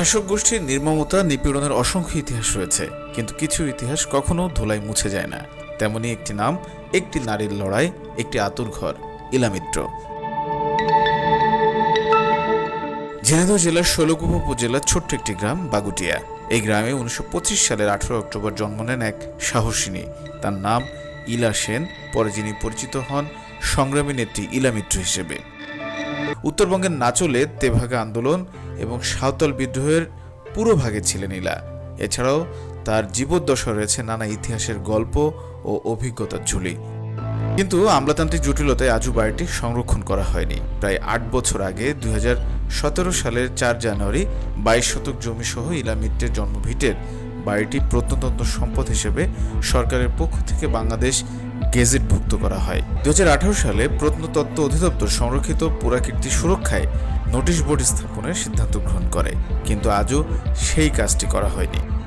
শাসক গোষ্ঠীর নির্মমতা নিপীড়নের অসংখ্য ইতিহাস রয়েছে, কিন্তু কিছু ইতিহাস কখনো ধুলায় মুছে যায় না। তেমনি একটি নাম, একটি নারীর লড়াই, একটি আতুর ঘর, ইলামিত্র। ঝিনাইদহ জেলার শৈলকুপা উপজেলার ছোট্ট একটি গ্রাম, বাগুটিয়া। এই গ্রামে উনিশশো পঁচিশ সালের আঠারো অক্টোবর জন্ম নেন এক সাহসিনী। তার নাম ইলা সেন, পরে যিনি পরিচিত হন সংগ্রামী নেত্রী ইলা মিত্র হিসেবে। উত্তরবঙ্গের নাচলে তেভাগা আন্দোলন এবং সাঁওতাল বিদ্রোহের পুরো ভাগে ছিলেন ইলা। এছাড়াও তার জীবদ্দশা রয়েছে নানা ইতিহাসের গল্প ও অভিজ্ঞতার ঝুলি। কিন্তু আমলাতান্ত্রিক জটিলতায় আজও বাড়িটি সংরক্ষণ করা হয়নি। প্রায় আট বছর আগে দুই সালের চার জানুয়ারি বাইশ শতক জমি সহ ইলা মিত্রের জন্মভিটের বাড়িটি প্রত্নতন্ত্র সম্পদ হিসেবে সরকারের পক্ষ থেকে বাংলাদেশ গেজেটভুক্ত করা হয়। দুই হাজার আঠারো সালে প্রত্নতত্ত্ব অধিদপ্তর সংরক্ষিত পুরাকীর্তি সুরক্ষায় নোটিশ বোর্ড স্থাপনের সিদ্ধান্ত গ্রহণ করে কিন্তু আজও সেই কাজটি করা হয়নি।